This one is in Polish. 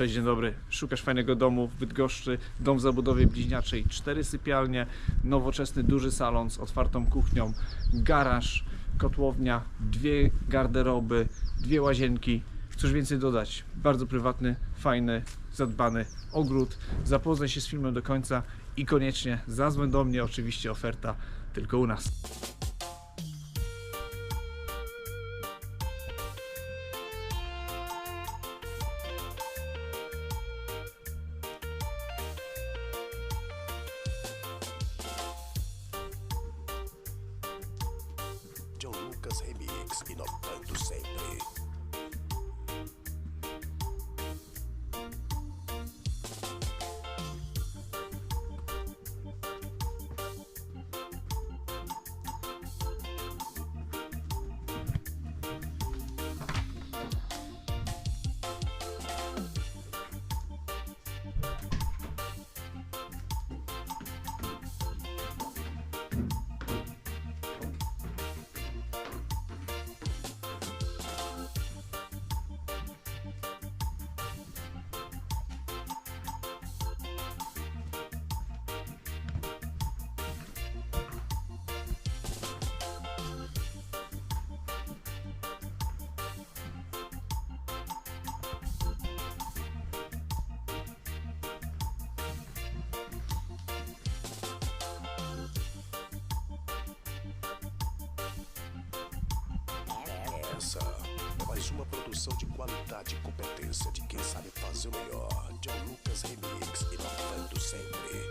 Cześć, dzień dobry. Szukasz fajnego domu w Bydgoszczy, dom w zabudowie bliźniaczej, cztery sypialnie, nowoczesny duży salon z otwartą kuchnią, garaż, kotłownia, dwie garderoby, dwie łazienki. Cóż więcej dodać? Bardzo prywatny, fajny, zadbany ogród. Zapoznaj się z filmem do końca i koniecznie zadzwoń do mnie, oczywiście oferta tylko u nas. like to say. Mais uma produção de qualidade e competência de quem sabe fazer o melhor. John Lucas Remix, inovando sempre.